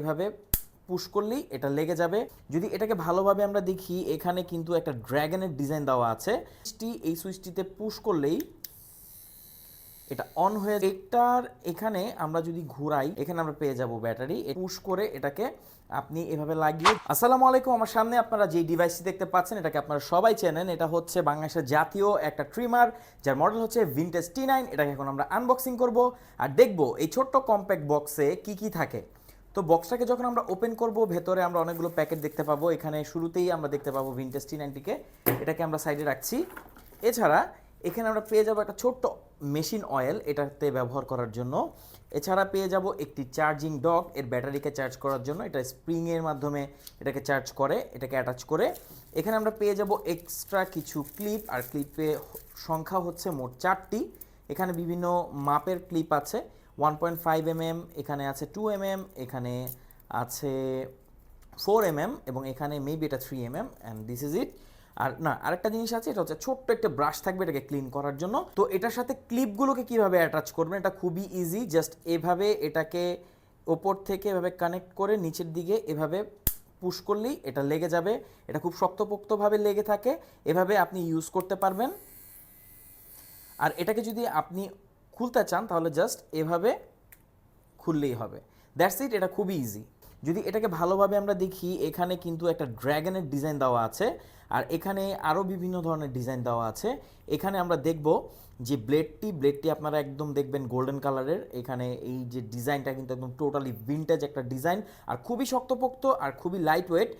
এভাবে পুশ করলেই এটা লেগে যাবে। যদি এটাকে ভালোভাবে আমরা দেখি, এখানে কিন্তু একটা ড্র্যাগনের ডিজাইন দেওয়া আছে। সুইচটি এই সুইচটিতে পুশ করলেই এটা অন হয়ে এটার এখানে আমরা যদি ঘুরাই, এখানে আমরা পেয়ে যাব ব্যাটারি পুশ করে এটাকে আপনি এভাবে লাগিয়ে, আসসালামু আলাইকুম, আমার সামনে আপনারা যে ডিভাইসটি দেখতে পাচ্ছেন, এটাকে আপনারা সবাই চেনেন। এটা হচ্ছে বাংলাদেশের জাতীয় একটা ট্রিমার যার মডেল হচ্ছে ভিনটেজ টি নাইন এটাকে এখন আমরা আনবক্সিং করব। আর দেখব এই ছোট্ট কম্প্যাক্ট বক্সে কি কি থাকে। তো বক্সটাকে যখন আমরা ওপেন করব, ভেতরে আমরা অনেকগুলো প্যাকেট দেখতে পাবো। এখানে শুরুতেই আমরা দেখতে পাবো ভিনটেজ টি নাইনটিকে এটাকে আমরা সাইডে রাখছি। এছাড়া এখানে আমরা পেয়ে যাব একটা ছোট্ট মেশিন অয়েল এটাতে ব্যবহার করার জন্য। এছাড়া পেয়ে যাব একটি চার্জিং ডক এর ব্যাটারিকে চার্জ করার জন্য। এটা স্প্রিংয়ের মাধ্যমে এটাকে চার্জ করে, এটাকে অ্যাটাচ করে। এখানে আমরা পেয়ে যাব এক্সট্রা কিছু ক্লিপ আর ক্লিপে সংখ্যা হচ্ছে মোট চারটি। এখানে বিভিন্ন মাপের ক্লিপ আছে। ওয়ান পয়েন্ট ফাইভ এমএম এখানে আছে টু এমএম এখানে আছে ফোর এমএম এবং এখানে মেবি এটা three MM and this is it আর না, আরেকটা জিনিস আছে, এটা হচ্ছে ছোট্ট একটা ব্রাশ থাকবে এটাকে ক্লিন করার জন্য। তো এটার সাথে ক্লিপগুলোকে কীভাবে অ্যাটাচ করবেন, এটা খুবই ইজি জাস্ট এভাবে এটাকে ওপর থেকে এভাবে কানেক্ট করে নিচের দিকে এভাবে পুশ করলেই এটা লেগে যাবে। এটা খুব শক্তপোক্তভাবে লেগে থাকে, এভাবে আপনি ইউজ করতে পারবেন। আর এটাকে যদি আপনি খুলতে চান, তাহলে জাস্ট এভাবে খুললেই হবে। দ্যাটস ইট এটা খুবই ইজি যদি এটাকে ভালোভাবে আমরা দেখি, এখানে কিন্তু একটা ড্র্যাগনের ডিজাইন দেওয়া আছে, আর এখানে আরও বিভিন্ন ধরনের ডিজাইন দেওয়া আছে। এখানে আমরা দেখব যে ব্লেডটি ব্লেডটি আপনারা একদম দেখবেন গোল্ডেন কালারের এখানে এই যে ডিজাইনটা কিন্তু একদম টোটালি ভিন্টেজ একটা ডিজাইন আর খুবই শক্তপোক্ত আর খুবই লাইট ওয়েট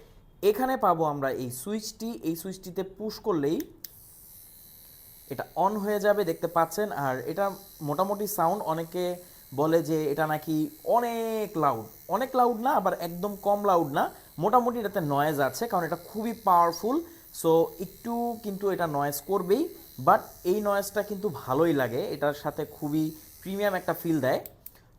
এখানে পাবো আমরা এই সুইচটি এই সুইচটিতে পুশ করলেই এটা অন হয়ে যাবে, দেখতে পাচ্ছেন। আর এটা মোটামুটি সাউন্ড অনেকে বলে যে এটা নাকি অনেক লাউড অনেক লাউড না, আবার একদম কম লাউড না। মোটামুটি এটাতে নয়েজ আছে, কারণ এটা খুবই পাওয়ারফুল সো একটু কিন্তু এটা নয়েজ করবেই বাট এই নয়েজটা কিন্তু ভালোই লাগে। এটার সাথে খুবই প্রিমিয়াম একটা ফিল দেয়।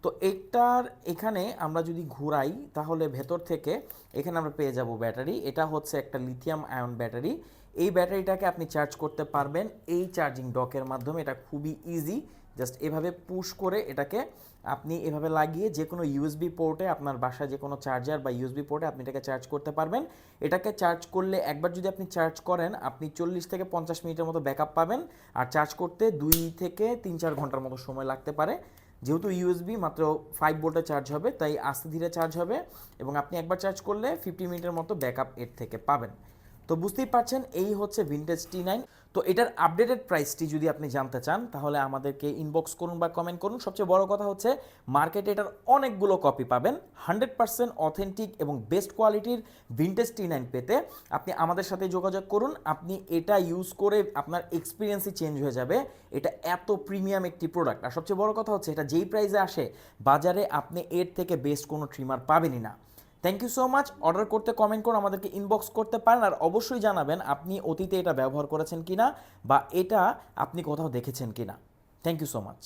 তো এটার এখানে আমরা যদি ঘুরাই, তাহলে ভেতর থেকে এখানে আমরা পেয়ে যাব ব্যাটারি। এটা হচ্ছে একটা লিথিয়াম আয়ন ব্যাটারি। এই ব্যাটারিটাকে আপনি চার্জ করতে পারবেন এই চার্জিং ডকের মাধ্যমে। এটা খুবই ইজি জাস্ট এভাবে পুশ করে এটাকে আপনি এভাবে লাগিয়ে যে কোনো ইউএসবি পোর্টে আপনার বাসায় যে কোনো চার্জার বা ইউএসবি পোর্টে আপনি এটাকে চার্জ করতে পারবেন। এটাকে চার্জ করলে একবার যদি আপনি চার্জ করেন, আপনি চল্লিশ থেকে পঞ্চাশ মিনিটের মতো ব্যাকআপ পাবেন। আর চার্জ করতে দুই থেকে তিন চার ঘণ্টার মতো সময় লাগতে পারে। যেহেতু ইউএসবি মাত্র ফাইভ ভোল্টে চার্জ হবে, তাই আস্তে ধীরে চার্জ হবে এবং আপনি একবার চার্জ করলে ফিফটি মিনিটের মতো ব্যাকআপ এর থেকে পাবেন। তো বুঝতেই পারছেন, এই হচ্ছে ভিনটেজ টি নাইন তো এটার আপডেটেড প্রাইসটি যদি আপনি জানতে চান, তাহলে আমাদেরকে ইনবক্স করুন বা কমেন্ট করুন। সবচেয়ে বড় কথা হচ্ছে মার্কেটে এটার অনেকগুলো কপি পাবেন। হান্ড্রেড পার্সেন্ট অথেন্টিক এবং বেস্ট কোয়ালিটির ভিনটেজ টি নাইন পেতে আপনি আমাদের সাথে যোগাযোগ করুন। আপনি এটা ইউজ করে আপনার এক্সপিরিয়েন্সই চেঞ্জ হয়ে যাবে। এটা এত প্রিমিয়াম একটি প্রোডাক্ট আর সবচেয়ে বড় কথা হচ্ছে, এটা যেই প্রাইসে আসে, বাজারে আপনি এর থেকে বেস্ট কোনো ট্রিমার পাবেনই না। Thank you so much order করতে কমেন্ট করে আমাদেরকে ইনবক্স করতে পারেন আর অবশ্যই জানাবেন আপনি অতীতে এটা ব্যবহার করেছেন কিনা বা এটা আপনি কোথাও দেখেছেন কিনা। Thank you so much